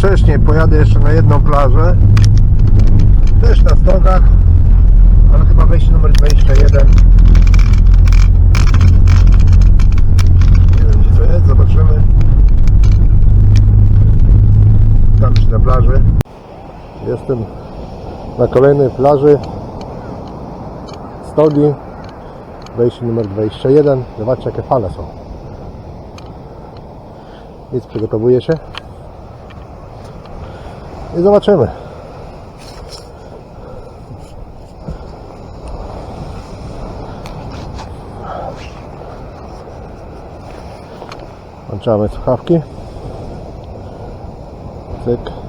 wcześniej, pojadę jeszcze na jedną plażę. Też na stogach, ale chyba wejście numer 21. Nie wiem gdzie to jest, zobaczymy. Tam się na plaży. Jestem na kolejnej plaży Stogi. Wejście numer 21. Zobaczcie jakie fale są. Nic, przygotowuję się. I zobaczymy. Włączamy słuchawki. Cyk.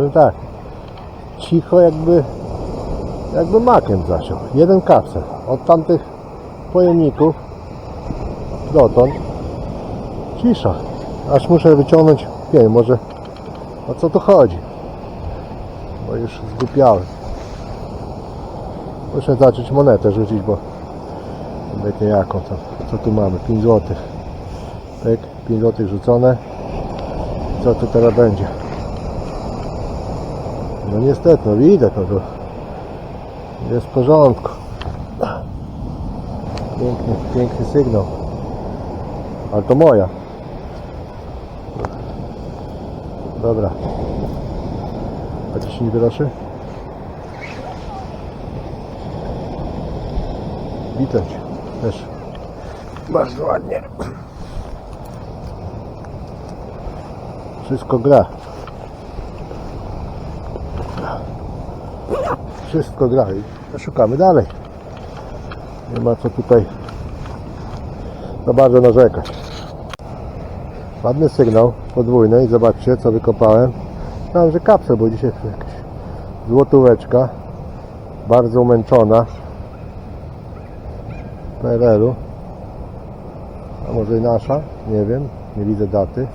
Powiem tak, cicho jakby, jakby makiem zasiał. Jeden kapsel. Od tamtych pojemników dotąd cisza. Aż muszę wyciągnąć, wiem, może o co tu chodzi. Bo już zgupiałem. Muszę zacząć monetę rzucić, bo obojętnie jaką to. Co tu mamy? 5 zł. Tak, 5 zł rzucone. Co tu teraz będzie? No niestety, no widać, no to jest w porządku. Piękny, piękny sygnał. Ale to moja. Dobra. A się nie wyroszy? Widać. Też. Bardzo ładnie. Wszystko gra. Wszystko gra i szukamy dalej. Nie ma co tutaj za bardzo narzekać. Ładny sygnał podwójny i zobaczcie co wykopałem. Myślałem, że kapsel, bo dzisiaj jakaś złotóweczka bardzo umęczona PRL-u a może i nasza, nie wiem, nie widzę daty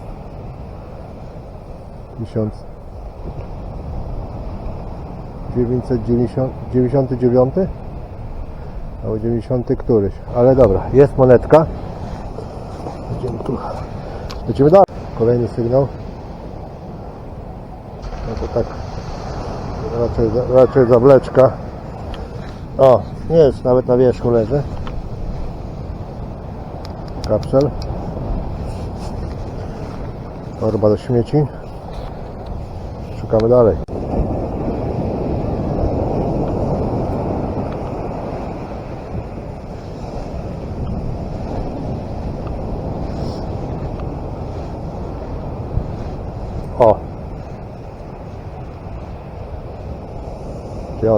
1000 999 albo 90 któryś, ale dobra, jest monetka. Będziemy tu. Lecimy dalej. Kolejny sygnał. No to tak raczej, raczej zawleczka. O, nie jest, nawet na wierzchu leży. Kapsel. Torba do śmieci. Szukamy dalej.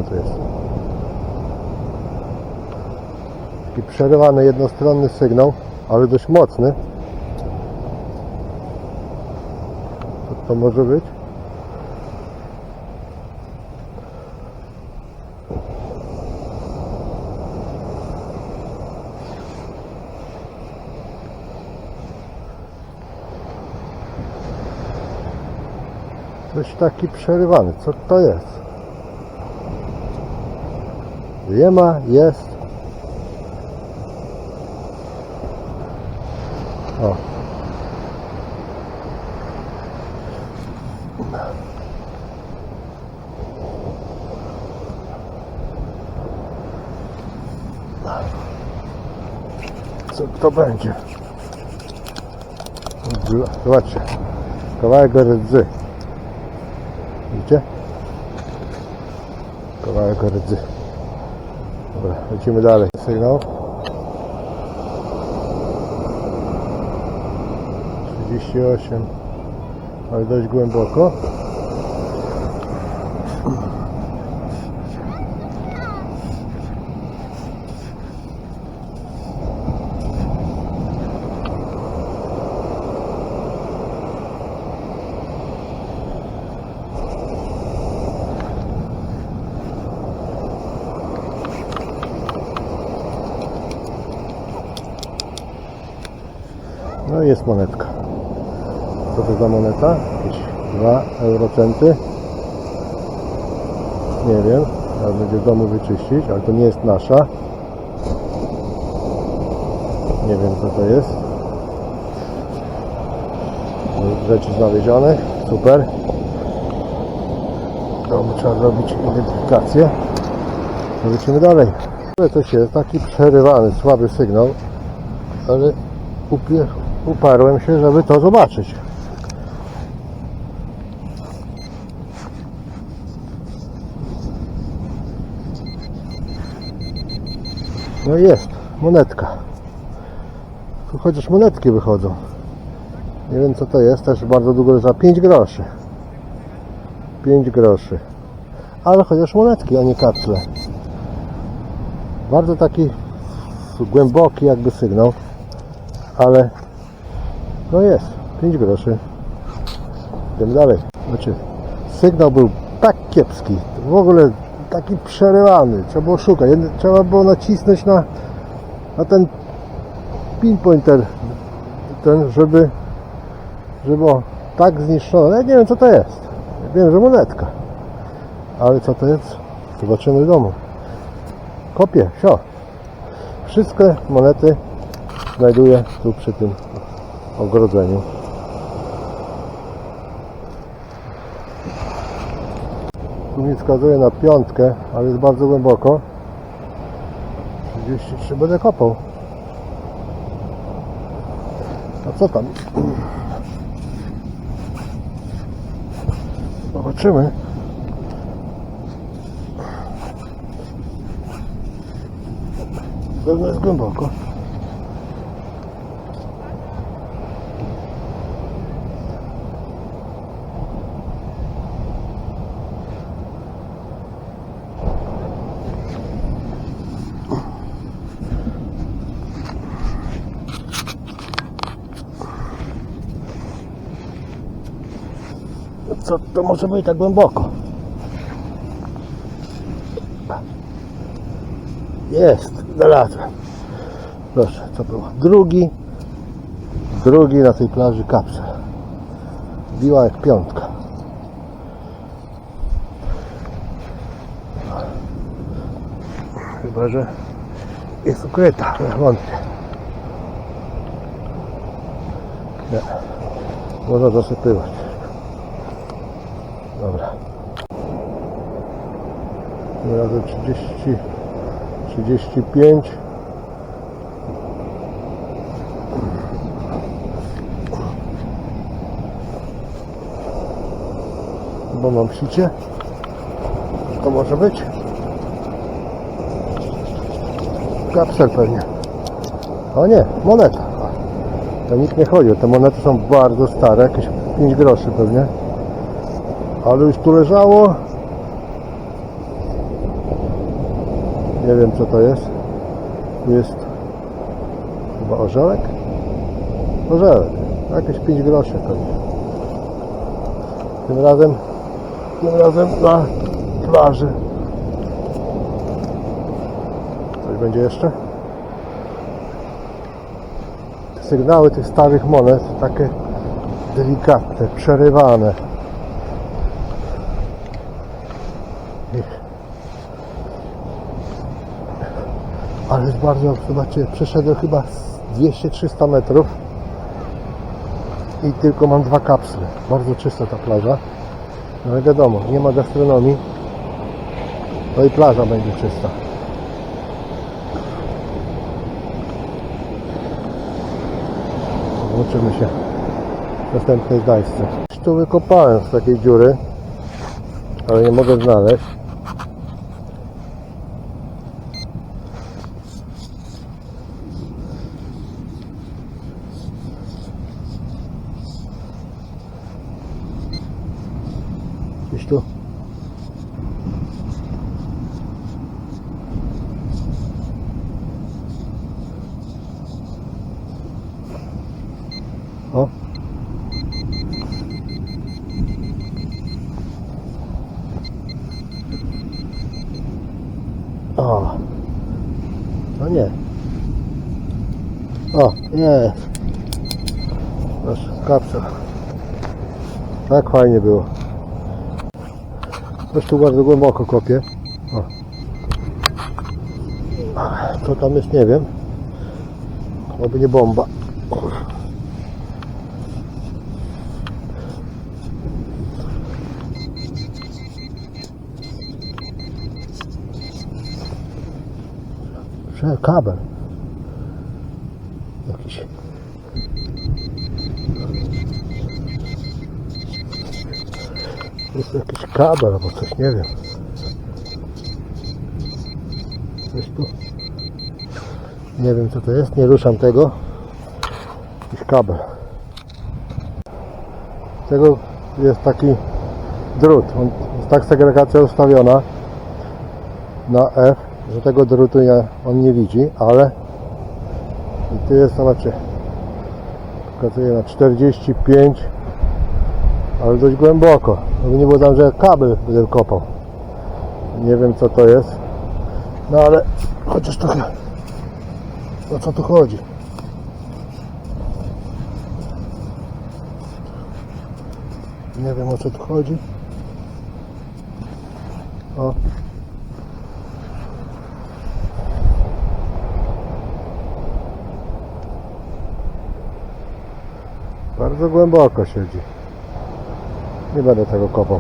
Tu jest? Taki przerywany jednostronny sygnał, ale dość mocny. Co to może być? Coś taki przerywany. Co to jest? Nie ma, jest. O. Co to będzie? Zobaczcie. Kawałek rdzy. Widzicie? Kawałek rdzy. Dobra, lecimy dalej. Sygnał. 38. Ale dość głęboko. No i jest monetka. Co to za moneta? Jakieś 2 eurocenty. Nie wiem. Trzeba będzie w domu wyczyścić, ale to nie jest nasza. Nie wiem co to jest. Rzeczy znalezione. Super. Domu trzeba zrobić identyfikację. No Lecimy dalej. Ale coś jest taki przerywany, słaby sygnał, ale upie- uparłem się, żeby to zobaczyć. No i jest, monetka. Tu chociaż monetki wychodzą. Nie wiem co to jest, też bardzo długo za 5 groszy. 5 groszy. Ale chociaż monetki, a nie kapsle. Bardzo taki głęboki jakby sygnał ale no jest, 5 groszy. Idziemy dalej. Znaczy, sygnał był tak kiepski, w ogóle taki przerywany, trzeba było szukać, trzeba było nacisnąć na, na ten pinpointer, ten, żeby, żeby było tak zniszczone. Ja nie wiem co to jest. Wiem, że monetka. Ale co to jest? Zobaczymy w domu. Kopię, sio. Wszystkie monety znajduję tu przy tym ogrodzeniu. Tu mi wskazuje na piątkę, ale jest bardzo głęboko. 33 będę kopał. A co tam? Zobaczymy. Pewno jest głęboko. Co to może być tak głęboko? Jest, znalazłem. Proszę, co było? Drugi, drugi na tej plaży kapsel. Biła jak piątka. Chyba, że jest ukryta, wątpię. Nie. Można zasypywać. Dobra. Tym razem 30, 35. Chyba mam sicie. To może być. Kapsel pewnie. O nie, moneta. To nikt nie chodzi. Te monety są bardzo stare, jakieś 5 groszy pewnie ale już tu leżało nie wiem co to jest tu jest Chyba orzełek? Orzełek. Jakieś 5 groszy pewnie. Tym razem, tym razem na plaży. Coś będzie jeszcze? Sygnały tych starych monet takie delikatne, przerywane. I- Ale jest bardzo, zobaczcie, przeszedłem chyba z 200-300 metrów i tylko mam dwa kapsle. Bardzo czysta ta plaża. No ale wiadomo, nie ma gastronomii. No i plaża będzie czysta. Zobaczymy się w następnej znajdźce. Coś Tu wykopałem z takiej dziury, ale nie mogę znaleźć. Gdzieś tu. O. O. No nie. O, nie. Proszę, kapsel. Tak fajnie było. Coś tu bardzo głęboko kopie. O. Co tam jest, nie wiem. Oby nie bomba. Kabel. Jest jakiś kabel albo coś, nie wiem. Coś tu. Nie wiem co to jest, nie ruszam tego. Jakiś kabel. Tego jest taki drut. On, jest tak segregacja ustawiona na F, że tego drutu nie, on nie widzi, ale i tu jest, zobaczcie, pokazuje na 45 ale dość głęboko. Nie było tam, że kabel będę kopał. Nie wiem co to jest. No ale chociaż trochę o co tu chodzi. Nie wiem o co tu chodzi. O. Bardzo głęboko siedzi. Nie będę tego kopał.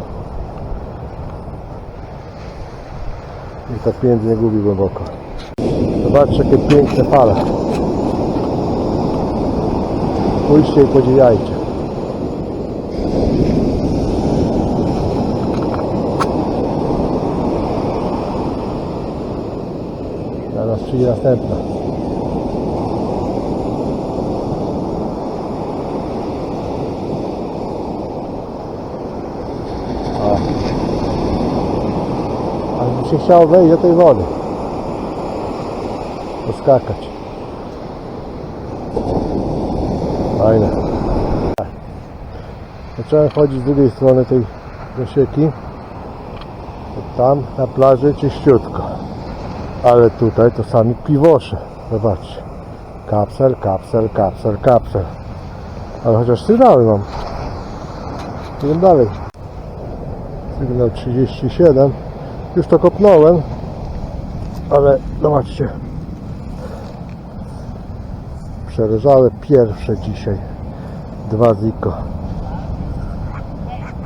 I tak pieniędzy nie gubi głęboko. Zobaczcie jakie piękne fale. Pójście i podziwiajcie. Zaraz przyjdzie następna. Się chciało wejść do tej wody. Poskakać. Fajne. Zacząłem chodzić z drugiej strony tej dosieki. Tam na plaży czyściutko. Ale tutaj to sami piwosze. Zobaczcie. Kapsel, kapsel, kapsel, kapsel. Ale chociaż sygnały mam. Idę dalej. Sygnał 37. Już to kopnąłem. Ale zobaczcie. Przeleżałe pierwsze dzisiaj. Dwa ziko.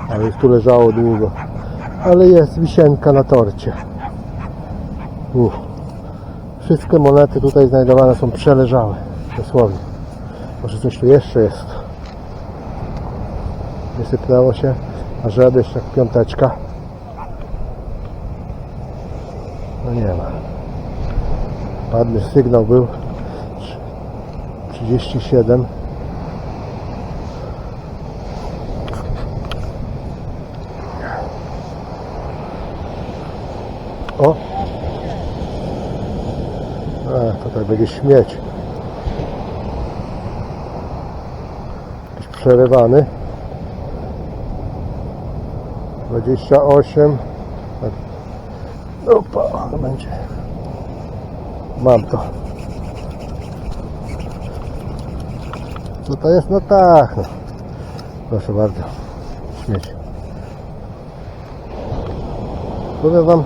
Ale już tu leżało długo. Ale jest wisienka na torcie. Uff. Wszystkie monety tutaj znajdowane są przeleżałe. Dosłownie. Może coś tu jeszcze jest. Nie sypnęło się. A żeby jeszcze piąteczka. No nie ma. Ładny sygnał był. 37. O! A, to tak będzie śmieć. przerywany. 28 tak. Opa, będzie. Mam to. Co to jest? No tak. No. Proszę bardzo. Śmieć. Powiem wam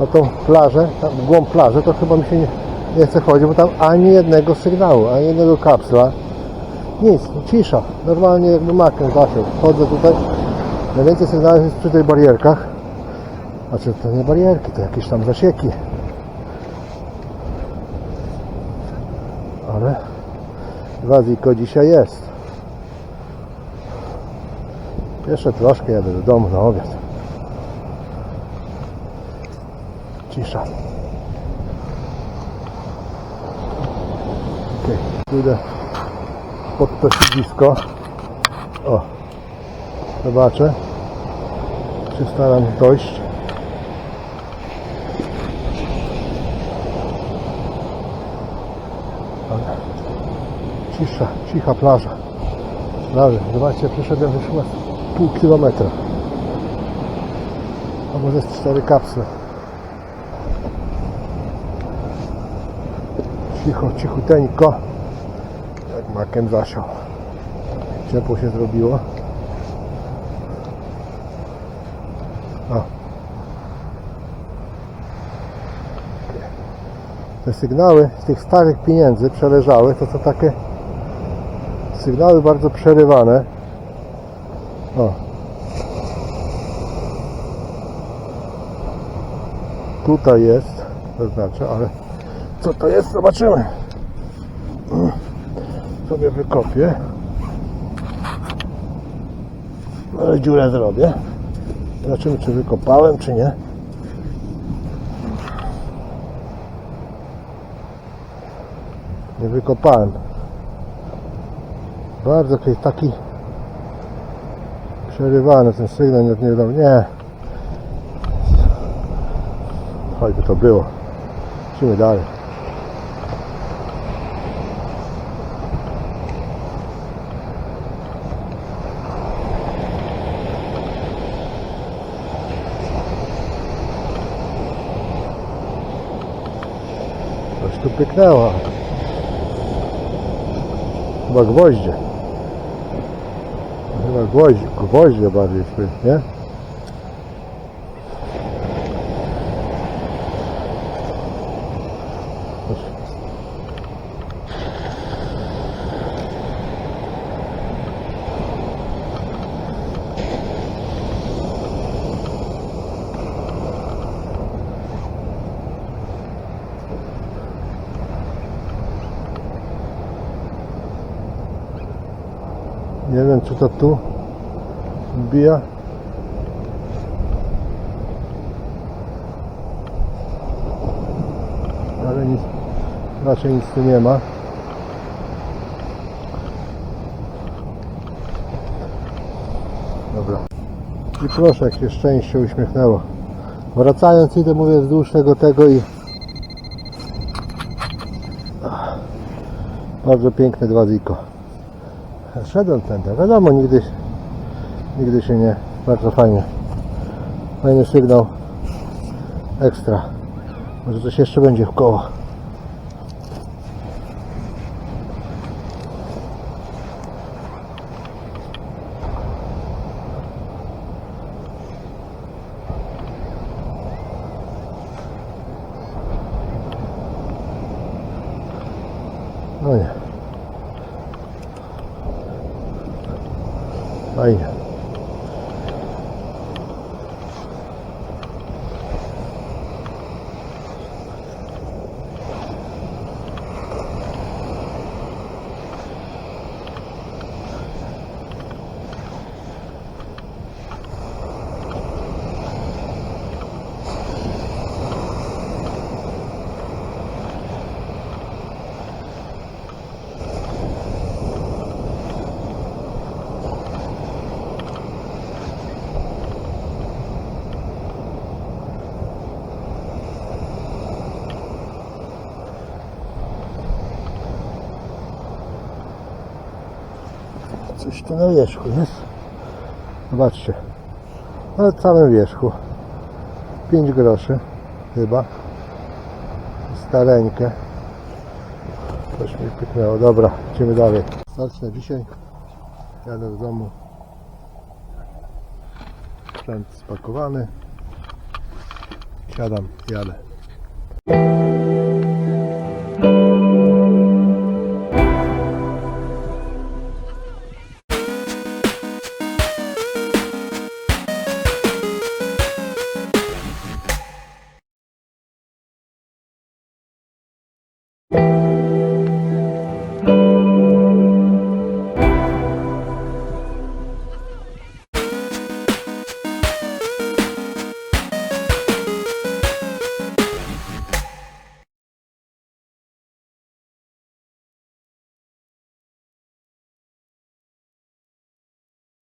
na tą plażę, tam w głąb plaży, to chyba mi się nie, nie chce chodzić, bo tam ani jednego sygnału, ani jednego kapsla. Nic, cisza. Normalnie jakby makiem zasiał. Chodzę tutaj. Najwięcej sygnałów jest przy tych barierkach. Znaczy to nie barierki, to jakieś tam zasieki. Ale waziko dzisiaj jest. Jeszcze troszkę jadę do domu na obiad. Cisza. Okej, pójdę pod to siedzisko. O, zobaczę, czy staram dojść. Cisza, cicha plaża. Prawie, zobaczcie, przeszedłem już chyba pół kilometra. A może z cztery kapsle. Cicho, cichuteńko. Jak makiem zasiał. Ciepło się zrobiło. O. Te sygnały z tych starych pieniędzy przeleżałych to są takie sygnały bardzo przerywane. O. Tutaj jest, to znaczy, ale co to jest? Zobaczymy. Sobie wykopię. Ale dziurę zrobię. Zobaczymy, czy wykopałem, czy nie. Nie wykopałem. Bardzo jakiś taki przerywany ten sygnał, nie, nie wiadomo, nie. Choćby to było. Idźmy dalej. Coś tu. Chyba gwoździe. Chyba gwoździe, gwoździe bardziej to tu wbija. Ale nic, raczej nic tu nie ma. Dobra. I proszę, jak się szczęście uśmiechnęło. Wracając idę, mówię, wzdłuż tego, tego i bardzo piękne dwa ziko. Szedłem tędy. Wiadomo, nigdy, nigdy się nie. Bardzo fajnie. Fajny sygnał. Ekstra. Może coś jeszcze będzie w koło. Coś tu na wierzchu jest. Zobaczcie. Na całym wierzchu. 5 groszy chyba. Stareńkę. Coś mi pyknęło. Dobra, idziemy dalej. Start na dzisiaj. Jadę do domu. Sprzęt spakowany. Siadam, jadę.